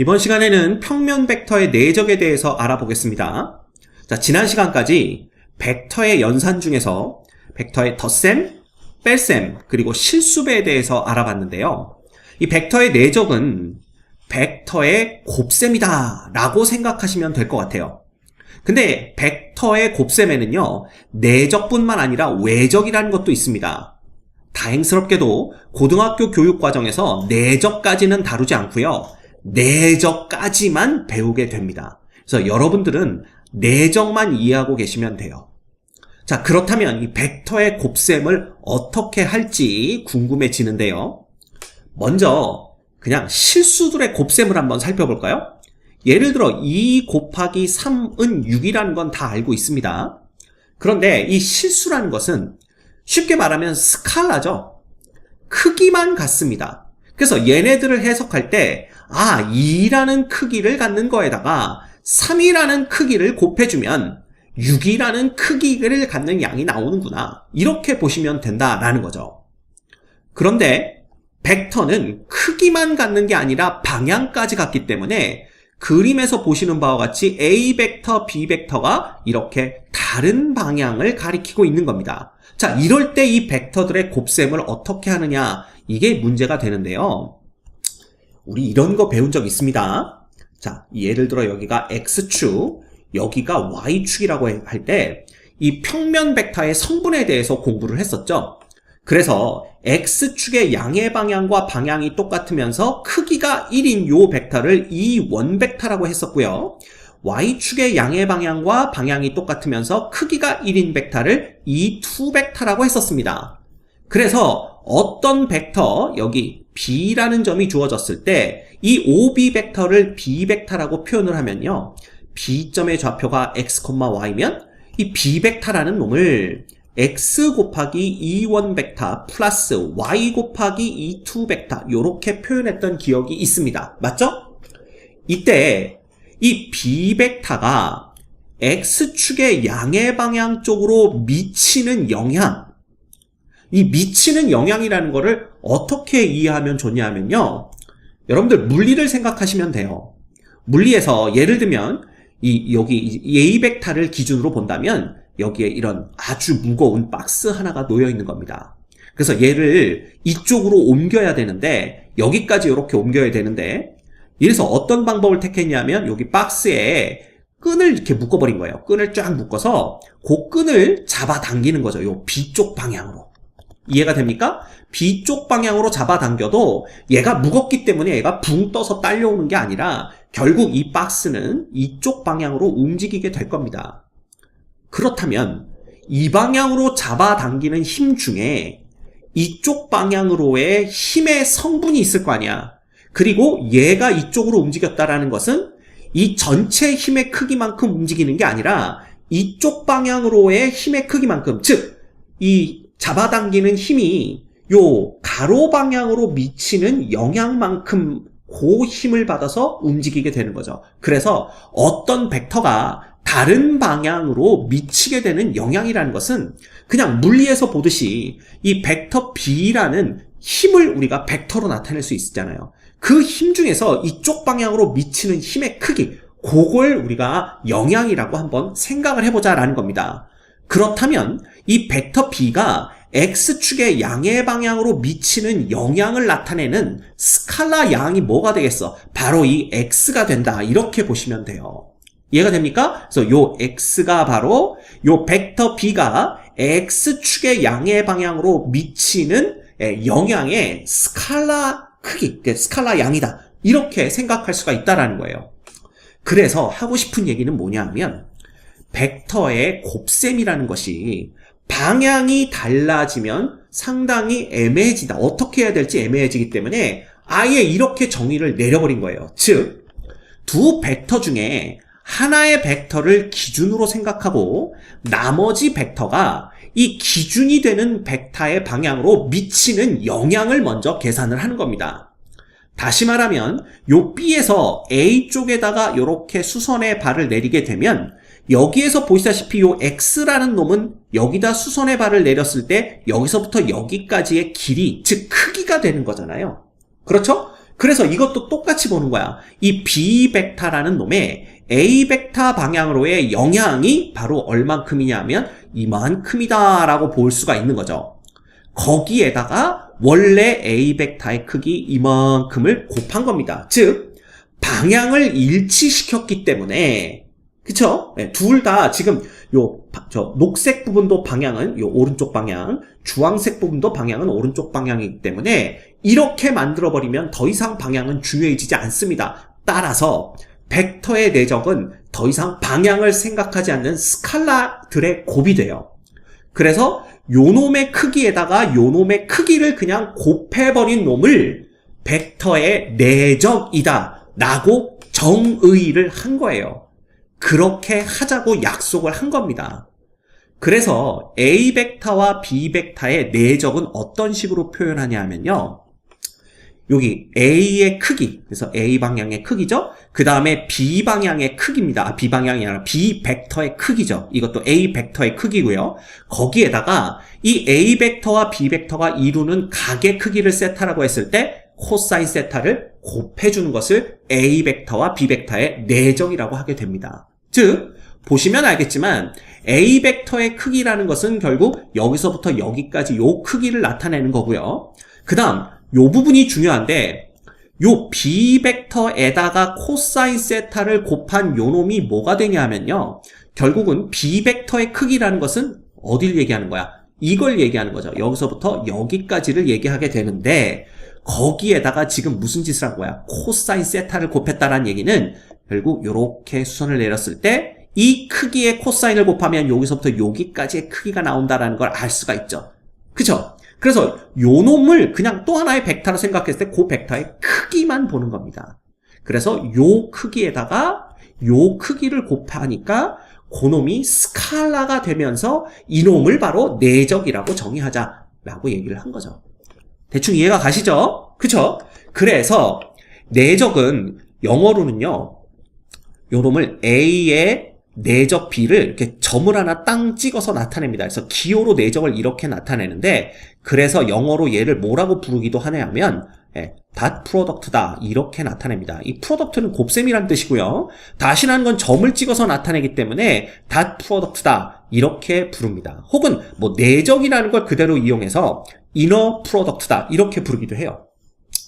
이번 시간에는 평면 벡터의 내적에 대해서 알아보겠습니다. 자, 지난 시간까지 벡터의 연산 중에서 벡터의 덧셈, 뺄셈, 그리고 실수배에 대해서 알아봤는데요. 이 벡터의 내적은 벡터의 곱셈이다 라고 생각하시면 될 것 같아요. 근데 벡터의 곱셈에는요, 내적뿐만 아니라 외적이라는 것도 있습니다. 다행스럽게도 고등학교 교육 과정에서 내적까지는 다루지 않고요. 내적까지만 배우게 됩니다. 그래서 여러분들은 내적만 이해하고 계시면 돼요. 자, 그렇다면 이 벡터의 곱셈을 어떻게 할지 궁금해지는데요. 먼저 그냥 실수들의 곱셈을 한번 살펴볼까요? 예를 들어 2 곱하기 3은 6이라는 건 다 알고 있습니다. 그런데 이 실수라는 것은 쉽게 말하면 스칼라죠. 크기만 같습니다. 그래서 얘네들을 해석할 때, 아, 2라는 크기를 갖는 거에다가 3이라는 크기를 곱해주면 6이라는 크기를 갖는 양이 나오는구나. 이렇게 보시면 된다라는 거죠. 그런데 벡터는 크기만 갖는 게 아니라 방향까지 갖기 때문에 그림에서 보시는 바와 같이 A 벡터, B 벡터가 이렇게 다른 방향을 가리키고 있는 겁니다. 자, 이럴 때 이 벡터들의 곱셈을 어떻게 하느냐, 이게 문제가 되는데요. 우리 이런 거 배운 적 있습니다. 자, 예를 들어 여기가 X축, 여기가 Y축이라고 할 때, 이 평면 벡터의 성분에 대해서 공부를 했었죠. 그래서 X축의 양의 방향과 방향이 똑같으면서 크기가 1인 요 벡터를 이 원벡터라고 했었고요. Y축의 양의 방향과 방향이 똑같으면서 크기가 1인 벡터를 이 투벡터라고 했었습니다. 그래서 어떤 벡터, 여기 B라는 점이 주어졌을 때이 OB 벡터를 B 벡터라고 표현을 하면요. B점의 좌표가 X, Y면 이 B 벡터라는 놈을 x 곱하기 2원 벡터 플러스 y 곱하기 2투 벡터 이렇게 표현했던 기억이 있습니다. 맞죠? 이때 이 b 벡터가 x축의 양의 방향 쪽으로 미치는 영향 이 미치는 영향이라는 것을 어떻게 이해하면 좋냐면요. 여러분들 물리를 생각하시면 돼요. 물리에서 예를 들면 이 여기 벡터를 기준으로 본다면 여기에 이런 아주 무거운 박스 하나가 놓여 있는 겁니다. 그래서 얘를 이쪽으로 옮겨야 되는데 여기까지 이렇게 옮겨야 되는데 이래서 어떤 방법을 택했냐면 여기 박스에 끈을 이렇게 묶어버린 거예요. 끈을 쫙 묶어서 그 끈을 잡아당기는 거죠. 요 B쪽 방향으로. 이해가 됩니까? B쪽 방향으로 잡아당겨도 얘가 무겁기 때문에 얘가 붕 떠서 딸려오는 게 아니라 결국 이 박스는 이쪽 방향으로 움직이게 될 겁니다. 그렇다면 이 방향으로 잡아당기는 힘 중에 이쪽 방향으로의 힘의 성분이 있을 거 아니야. 그리고 얘가 이쪽으로 움직였다라는 것은 이 전체 힘의 크기만큼 움직이는 게 아니라 이쪽 방향으로의 힘의 크기만큼, 즉, 이 잡아당기는 힘이 요 가로 방향으로 미치는 영향만큼 그 힘을 받아서 움직이게 되는 거죠. 그래서 어떤 벡터가 다른 방향으로 미치게 되는 영향이라는 것은 그냥 물리에서 보듯이 이 벡터 B라는 힘을 우리가 벡터로 나타낼 수 있잖아요. 그 힘 중에서 이쪽 방향으로 미치는 힘의 크기, 그걸 우리가 영향이라고 한번 생각을 해보자라는 겁니다. 그렇다면 이 벡터 B가 X축의 양의 방향으로 미치는 영향을 나타내는 스칼라 양이 뭐가 되겠어? 바로 이 X가 된다. 이렇게 보시면 돼요. 이해가 됩니까? 그래서 요 x가 바로 요 벡터 b가 x축의 양의 방향으로 미치는 예, 영향의 스칼라 크기, 스칼라 양이다. 이렇게 생각할 수가 있다라는 거예요. 그래서 하고 싶은 얘기는 뭐냐 하면 벡터의 곱셈이라는 것이 방향이 달라지면 상당히 애매해지다. 어떻게 해야 될지 애매해지기 때문에 아예 이렇게 정의를 내려버린 거예요. 즉, 두 벡터 중에 하나의 벡터를 기준으로 생각하고 나머지 벡터가 이 기준이 되는 벡터의 방향으로 미치는 영향을 먼저 계산을 하는 겁니다. 다시 말하면 요 B에서 A 쪽에다가 이렇게 수선의 발을 내리게 되면 여기에서 보시다시피 요 X라는 놈은 여기다 수선의 발을 내렸을 때 여기서부터 여기까지의 길이 즉 크기가 되는 거잖아요. 그렇죠? 그래서 이것도 똑같이 보는 거야. 이 B 벡터라는 놈의 A 벡터 방향으로의 영향이 바로 얼만큼이냐 하면 이만큼이다 라고 볼 수가 있는 거죠. 거기에다가 원래 A 벡터의 크기 이만큼을 곱한 겁니다. 즉 방향을 일치시켰기 때문에 그쵸? 둘다 지금 요, 저, 녹색 부분도 방향은 요 오른쪽 방향, 주황색 부분도 방향은 오른쪽 방향이기 때문에 이렇게 만들어버리면 더 이상 방향은 중요해지지 않습니다. 따라서 벡터의 내적은 더 이상 방향을 생각하지 않는 스칼라들의 곱이 돼요. 그래서 요 놈의 크기에다가 요 놈의 크기를 그냥 곱해버린 놈을 벡터의 내적이다 라고 정의를 한 거예요. 그렇게 하자고 약속을 한 겁니다. 그래서 A 벡터와 B 벡터의 내적은 어떤 식으로 표현하냐 하면요. 여기 A의 크기, 그래서 A 방향의 크기죠. 그 다음에 B 방향의 크기입니다. 아, B 방향이 아니라 B 벡터의 크기죠. 이것도 A 벡터의 크기고요. 거기에다가 이 A 벡터와 B 벡터가 이루는 각의 크기를 세타라고 했을 때 코사인 세타를 곱해주는 것을 A 벡터와 B 벡터의 내적이라고 하게 됩니다. 즉 보시면 알겠지만 A 벡터의 크기라는 것은 결국 여기서부터 여기까지 요 크기를 나타내는 거고요. 그 다음 요 부분이 중요한데 요 B 벡터에다가 코사인 세타를 곱한 요 놈이 뭐가 되냐 하면요. 결국은 B 벡터의 크기라는 것은 어딜 얘기하는 거야? 이걸 얘기하는 거죠. 여기서부터 여기까지를 얘기하게 되는데 거기에다가 지금 무슨 짓을 한 거야? 코사인 세타를 곱했다라는 얘기는 결국 이렇게 수선을 내렸을 때 이 크기의 코사인을 곱하면 여기서부터 여기까지의 크기가 나온다라는 걸 알 수가 있죠. 그죠? 그래서 요 놈을 그냥 또 하나의 벡터로 생각했을 때 그 벡터의 크기만 보는 겁니다. 그래서 요 크기에다가 요 크기를 곱하니까 그 놈이 스칼라가 되면서 이 놈을 바로 내적이라고 정의하자라고 얘기를 한 거죠. 대충 이해가 가시죠? 그쵸? 그래서 내적은 영어로는요. 요 놈을 A의 내적 B를 이렇게 점을 하나 땅 찍어서 나타냅니다. 그래서 기호로 내적을 이렇게 나타내는데 그래서 영어로 얘를 뭐라고 부르기도 하냐 하면 예, 닷 프로덕트다 이렇게 나타냅니다. 이 프로덕트는 곱셈이란 뜻이고요. 닷이라는 건 점을 찍어서 나타내기 때문에 닷 프로덕트다 이렇게 부릅니다. 혹은 뭐 내적이라는 걸 그대로 이용해서 이너 프로덕트다 이렇게 부르기도 해요.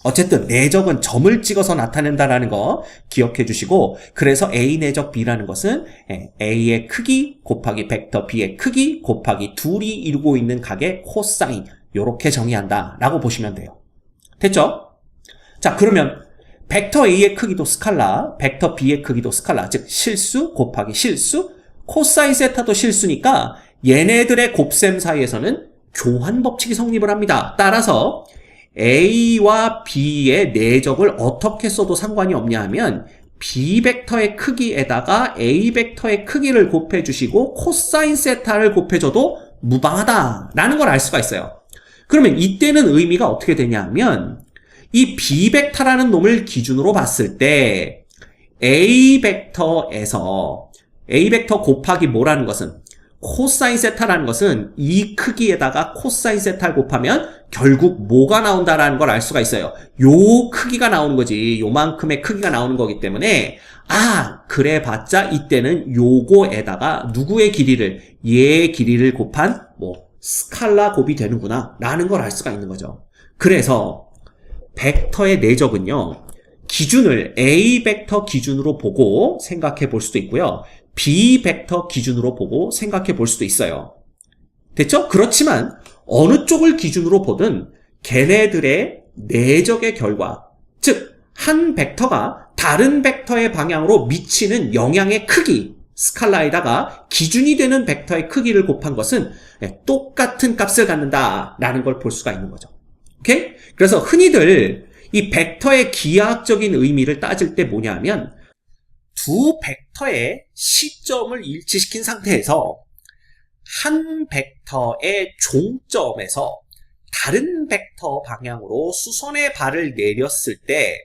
어쨌든 내적은 점을 찍어서 나타낸다라는 거 기억해 주시고 그래서 A 내적 B라는 것은 예, A의 크기 곱하기 벡터 B의 크기 곱하기 둘이 이루고 있는 각의 코사인 이렇게 정의한다 라고 보시면 돼요. 됐죠? 자 그러면 벡터 A의 크기도 스칼라 벡터 B의 크기도 스칼라 즉 실수 곱하기 실수 코사인 세타도 실수니까 얘네들의 곱셈 사이에서는 교환 법칙이 성립을 합니다. 따라서 A와 B의 내적을 어떻게 써도 상관이 없냐 하면 B 벡터의 크기에다가 A 벡터의 크기를 곱해주시고 코사인 세타를 곱해줘도 무방하다라는 걸 알 수가 있어요. 그러면 이때는 의미가 어떻게 되냐 하면 이 B 벡터라는 놈을 기준으로 봤을 때 A 벡터에서 A 벡터 곱하기 뭐라는 것은 코사인 세타라는 것은 이 크기에다가 코사인 세타를 곱하면 결국 뭐가 나온다라는 걸 알 수가 있어요. 요 크기가 나오는 거지. 요만큼의 크기가 나오는 거기 때문에 아 그래 봤자 이때는 요거에다가 누구의 길이를 얘의 길이를 곱한 뭐 스칼라 곱이 되는구나 라는 걸 알 수가 있는 거죠. 그래서 벡터의 내적은요. 기준을 A 벡터 기준으로 보고 생각해 볼 수도 있고요. B 벡터 기준으로 보고 생각해 볼 수도 있어요. 됐죠? 그렇지만 어느 쪽을 기준으로 보든 걔네들의 내적의 결과, 즉 한 벡터가 다른 벡터의 방향으로 미치는 영향의 크기, 스칼라에다가 기준이 되는 벡터의 크기를 곱한 것은 예, 똑같은 값을 갖는다라는 걸 볼 수가 있는 거죠. 오케이? 그래서 흔히들 이 벡터의 기하학적인 의미를 따질 때 뭐냐면 두 벡터의 시점을 일치시킨 상태에서 한 벡터의 종점에서 다른 벡터 방향으로 수선의 발을 내렸을 때,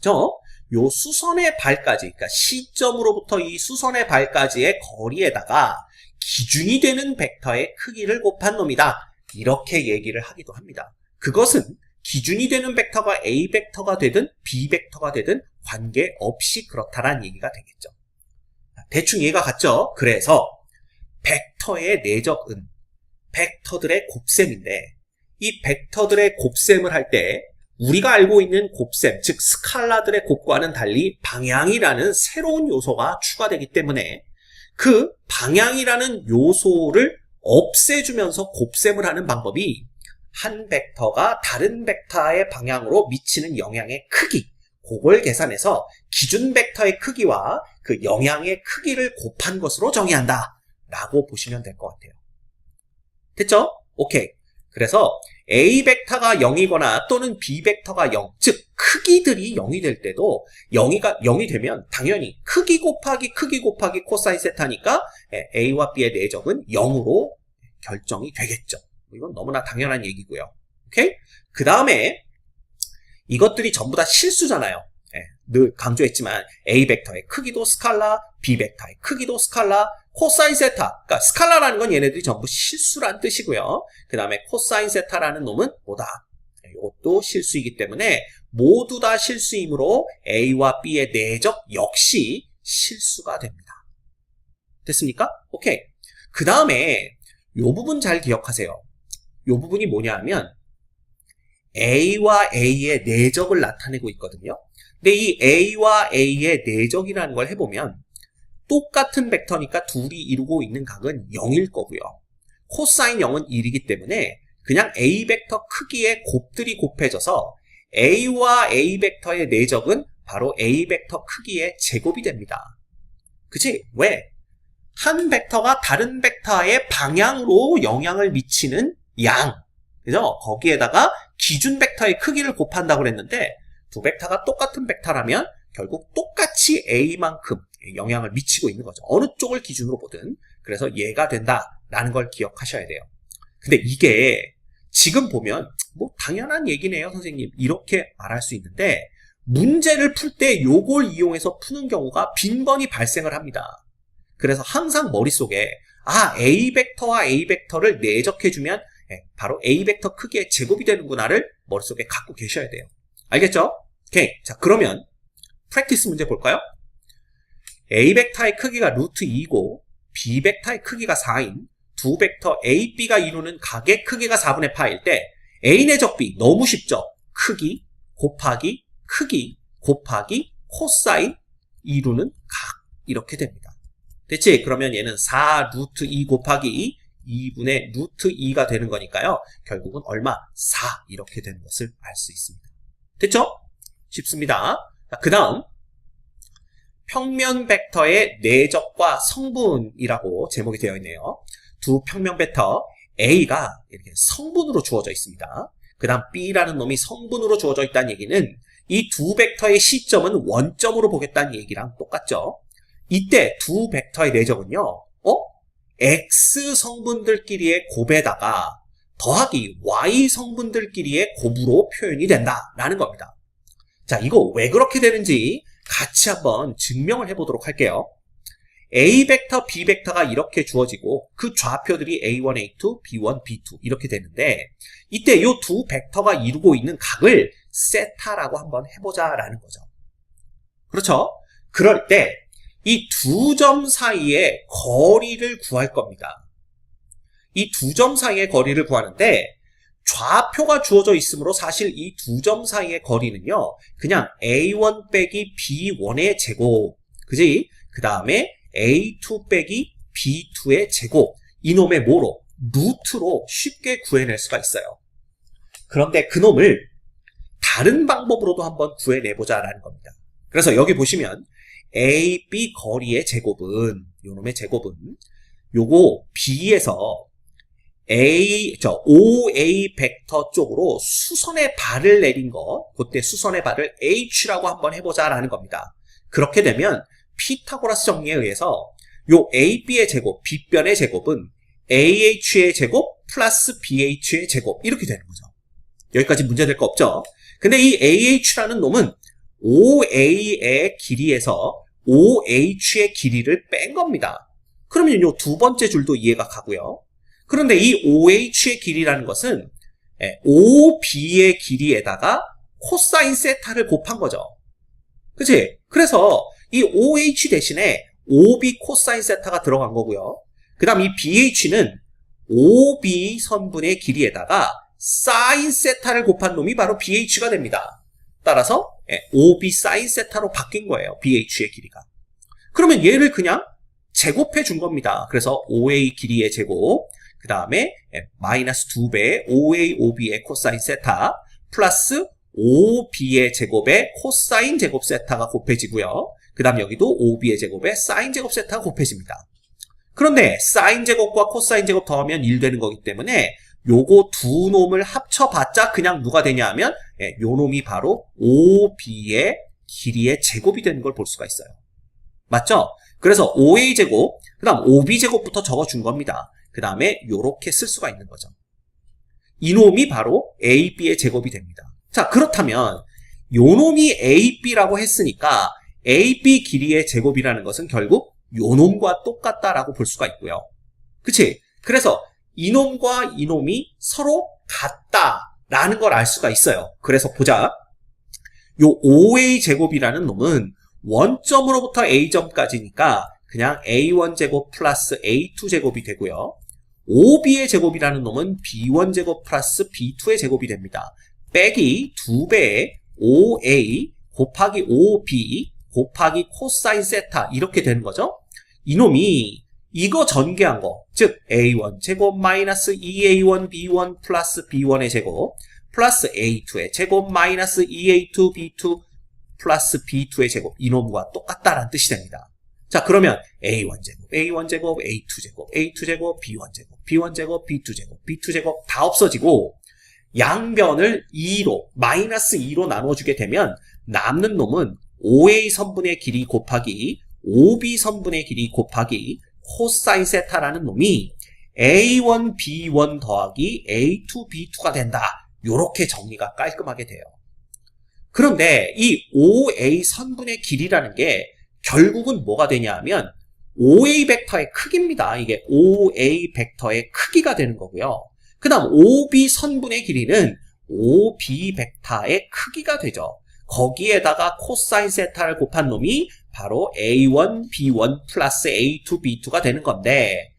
저, 요 수선의 발까지, 그러니까 시점으로부터 이 수선의 발까지의 거리에다가 기준이 되는 벡터의 크기를 곱한 놈이다. 이렇게 얘기를 하기도 합니다. 그것은 기준이 되는 벡터가 A 벡터가 되든 B 벡터가 되든 관계없이 그렇다란 얘기가 되겠죠. 대충 이해가 갔죠? 그래서 벡터의 내적은 벡터들의 곱셈인데 이 벡터들의 곱셈을 할 때 우리가 알고 있는 곱셈, 즉 스칼라들의 곱과는 달리 방향이라는 새로운 요소가 추가되기 때문에 그 방향이라는 요소를 없애주면서 곱셈을 하는 방법이 한 벡터가 다른 벡터의 방향으로 미치는 영향의 크기, 그걸 계산해서 기준 벡터의 크기와 그 영향의 크기를 곱한 것으로 정의한다. 라고 보시면 될 것 같아요. 됐죠? 오케이. 그래서 A 벡터가 0이거나 또는 B 벡터가 0, 즉 크기들이 0이 될 때도 0이가 0이 되면 당연히 크기 곱하기 크기 곱하기 코사인 세타니까 예, A와 B의 내적은 0으로 결정이 되겠죠. 이건 너무나 당연한 얘기고요. 오케이? 그 다음에 이것들이 전부 다 실수잖아요. 예, 늘 강조했지만 A 벡터의 크기도 스칼라, B 벡터의 크기도 스칼라, 코사인 세타. 그러니까 스칼라라는 건 얘네들이 전부 실수란 뜻이고요. 그 다음에 코사인 세타라는 놈은 뭐다? 이것도 실수이기 때문에 모두 다 실수이므로 A와 B의 내적 역시 실수가 됩니다. 됐습니까? 오케이. 그 다음에 이 부분 잘 기억하세요. 이 부분이 뭐냐 하면 A와 A의 내적을 나타내고 있거든요. 근데 이 A와 A의 내적이라는 걸 해보면 똑같은 벡터니까 둘이 이루고 있는 각은 0일 거고요. 코사인 0은 1이기 때문에 그냥 A 벡터 크기의 곱들이 곱해져서 A와 A 벡터의 내적은 바로 A 벡터 크기의 제곱이 됩니다. 그치? 왜? 한 벡터가 다른 벡터의 방향으로 영향을 미치는 양. 그죠? 거기에다가 기준 벡터의 크기를 곱한다고 그랬는데 두 벡터가 똑같은 벡터라면 결국 똑같이 A만큼 영향을 미치고 있는 거죠. 어느 쪽을 기준으로 보든. 그래서 얘가 된다라는 걸 기억하셔야 돼요. 근데 이게 지금 보면 뭐 당연한 얘기네요, 선생님. 이렇게 말할 수 있는데 문제를 풀 때 요걸 이용해서 푸는 경우가 빈번히 발생을 합니다. 그래서 항상 머릿속에 아, A 벡터와 A 벡터를 내적해 주면 예, 바로 A 벡터 크기의 제곱이 되는구나를 머릿속에 갖고 계셔야 돼요. 알겠죠? 오케이. 자, 그러면 프랙티스 문제 볼까요? A 벡터의 크기가 루트 2고 B 벡터의 크기가 4인 두 벡터 A, B가 이루는 각의 크기가 4분의 파일 때 A 내적 B 너무 쉽죠? 크기 곱하기 크기 곱하기 코사인 이루는 각 이렇게 됩니다. 됐지? 그러면 얘는 4 루트 2 곱하기 2분의 루트 2가 되는 거니까요. 결국은 얼마? 4 이렇게 되는 것을 알 수 있습니다. 됐죠? 쉽습니다. 그 다음 평면 벡터의 내적과 성분이라고 제목이 되어 있네요. 두 평면 벡터 A가 이렇게 성분으로 주어져 있습니다. 그 다음 B라는 놈이 성분으로 주어져 있다는 얘기는 이 두 벡터의 시점은 원점으로 보겠다는 얘기랑 똑같죠. 이때 두 벡터의 내적은요. 어? X 성분들끼리의 곱에다가 더하기 Y 성분들끼리의 곱으로 표현이 된다라는 겁니다. 자, 이거 왜 그렇게 되는지 같이 한번 증명을 해보도록 할게요. A 벡터, B 벡터가 이렇게 주어지고 그 좌표들이 A1, A2, B1, B2 이렇게 되는데 이때 이 두 벡터가 이루고 있는 각을 세타라고 한번 해보자라는 거죠. 그렇죠? 그럴 때 이 두 점 사이의 거리를 구할 겁니다. 이 두 점 사이의 거리를 구하는데 좌표가 주어져 있으므로 사실 이 두 점 사이의 거리는요, 그냥 A1 빼기 B1의 제곱, 그지? 그 다음에 A2 빼기 B2의 제곱, 이놈의 뭐로? 루트로 쉽게 구해낼 수가 있어요. 그런데 그놈을 다른 방법으로도 한번 구해내보자 라는 겁니다. 그래서 여기 보시면 A, B 거리의 제곱은, 요놈의 제곱은, 요거 B에서 A, 저, OA 벡터 쪽으로 수선의 발을 내린 거, 그때 수선의 발을 H라고 한번 해보자라는 겁니다. 그렇게 되면 피타고라스 정리에 의해서 요 AB의 제곱, B변의 제곱은 AH의 제곱 플러스 BH의 제곱 이렇게 되는 거죠. 여기까지 문제 될 거 없죠? 근데 이 AH라는 놈은 OA의 길이에서 OH의 길이를 뺀 겁니다. 그러면 요 두 번째 줄도 이해가 가고요. 그런데 이 OH의 길이라는 것은 예, OB의 길이에다가 코사인 세타를 곱한 거죠. 그치? 그래서 이 OH 대신에 OB 코사인 세타가 들어간 거고요. 그 다음 이 BH는 OB 선분의 길이에다가 사인 세타를 곱한 놈이 바로 BH가 됩니다. 따라서 예, OB 사인 세타로 바뀐 거예요. BH의 길이가. 그러면 얘를 그냥 제곱해 준 겁니다. 그래서 OA 길이의 제곱, 그 다음에 예, 마이너스 2배 OA, OB의 코사인 세타, 플러스 OB의 제곱에 코사인 제곱 세타가 곱해지고요. 그 다음 여기도 OB의 제곱에 사인 제곱 세타가 곱해집니다. 그런데 사인 제곱과 코사인 제곱 더하면 1 되는 거기 때문에 요거 두 놈을 합쳐봤자 그냥 누가 되냐 하면 예, 요 놈이 바로 OB의 길이의 제곱이 되는 걸 볼 수가 있어요. 맞죠? 그래서 OA 제곱, 그 다음 OB 제곱부터 적어준 겁니다. 그 다음에 요렇게 쓸 수가 있는 거죠. 이놈이 바로 AB의 제곱이 됩니다. 자, 그렇다면 요 놈이 AB라고 했으니까 AB 길이의 제곱이라는 것은 결국 요 놈과 똑같다라고 볼 수가 있고요. 그치? 그래서 이놈과 이놈이 서로 같다라는 걸 알 수가 있어요. 그래서 보자. 요 OA 제곱이라는 놈은 원점으로부터 A점까지니까 그냥 A1 제곱 플러스 A2 제곱이 되고요. OB의 제곱이라는 놈은 B1 제곱 플러스 B2의 제곱이 됩니다. 빼기 2배의 OA 곱하기 OB 곱하기 코사인 세타 이렇게 되는 거죠. 이놈이 이거 전개한 거, 즉 A1 제곱 마이너스 2A1 B1 플러스 B1의 제곱 플러스 A2의 제곱 마이너스 2A2 B2 플러스 B2의 제곱 이놈과 똑같다라는 뜻이 됩니다. 자 그러면 A1 제곱, A1 제곱, A2 제곱, A2 제곱, B1 제곱, B1 제곱, B2 제곱, B2 제곱 다 없어지고 양변을 2로 마이너스 2로 나눠주게 되면 남는 놈은 OA 선분의 길이 곱하기 OB 선분의 길이 곱하기 코사인 세타라는 놈이 A1 B1 더하기 A2 B2가 된다. 요렇게 정리가 깔끔하게 돼요. 그런데 이 OA 선분의 길이라는 게 결국은 뭐가 되냐 하면 OA 벡터의 크기입니다. 이게 OA 벡터의 크기가 되는 거고요. 그 다음 OB 선분의 길이는 OB 벡터의 크기가 되죠. 거기에다가 코사인 세타를 곱한 놈이 바로 A1, B1 플러스 A2, B2가 되는 건데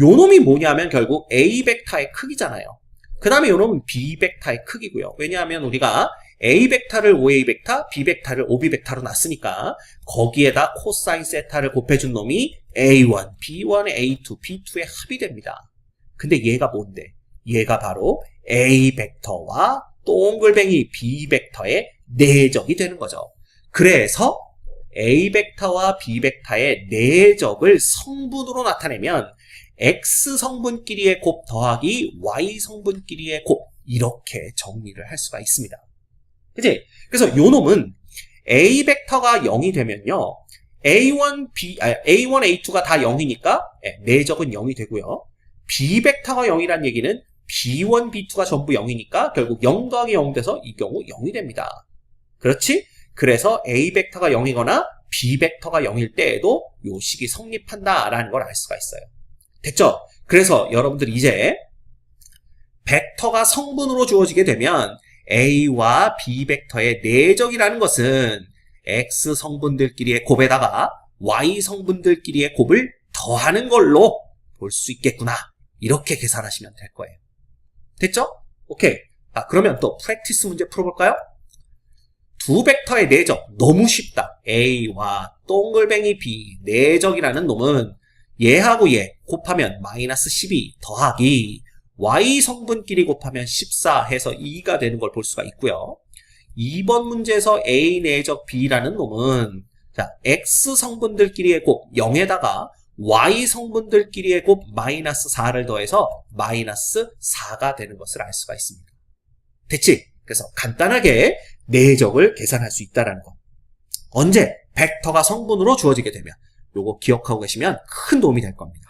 요 놈이 뭐냐면 결국 A 벡터의 크기잖아요. 그 다음에 요 놈은 B 벡터의 크기고요. 왜냐하면 우리가 A 벡터를 OA 벡터, B 벡터를 OB 벡터로 놨으니까 거기에다 코사인 세타를 곱해준 놈이 A1, B1, A2, B2의 합이 됩니다. 근데 얘가 뭔데? 얘가 바로 A 벡터와 동글뱅이 B 벡터의 내적이 되는 거죠. 그래서 A 벡터와 B 벡터의 내적을 성분으로 나타내면 X 성분끼리의 곱 더하기 Y 성분끼리의 곱 이렇게 정리를 할 수가 있습니다. 그치? 그래서 요 놈은 A 벡터가 0이 되면요. A1, B, 아, A1, A2가 다 0이니까 내적은 0이 되고요. B 벡터가 0이란 얘기는 B1, B2가 전부 0이니까 결국 0 더하기 0 돼서 이 경우 0이 됩니다. 그렇지? 그래서 A 벡터가 0이거나 B 벡터가 0일 때에도 요 식이 성립한다라는 걸 알 수가 있어요. 됐죠? 그래서 여러분들 이제 벡터가 성분으로 주어지게 되면 A와 B 벡터의 내적이라는 것은 X 성분들끼리의 곱에다가 Y 성분들끼리의 곱을 더하는 걸로 볼 수 있겠구나. 이렇게 계산하시면 될 거예요. 됐죠? 오케이. 아, 그러면 또 프랙티스 문제 풀어볼까요? 두 벡터의 내적 너무 쉽다. A와 동글뱅이 B 내적이라는 놈은 얘하고 얘 곱하면 마이너스 12 더하기 Y 성분끼리 곱하면 14 해서 2가 되는 걸 볼 수가 있고요. 2번 문제에서 A 내적 B라는 놈은 자 X 성분들끼리의 곱 0에다가 Y 성분들끼리의 곱 마이너스 4를 더해서 마이너스 4가 되는 것을 알 수가 있습니다. 됐지? 그래서 간단하게 내적을 계산할 수 있다는 거. 언제? 벡터가 성분으로 주어지게 되면 요거 기억하고 계시면 큰 도움이 될 겁니다.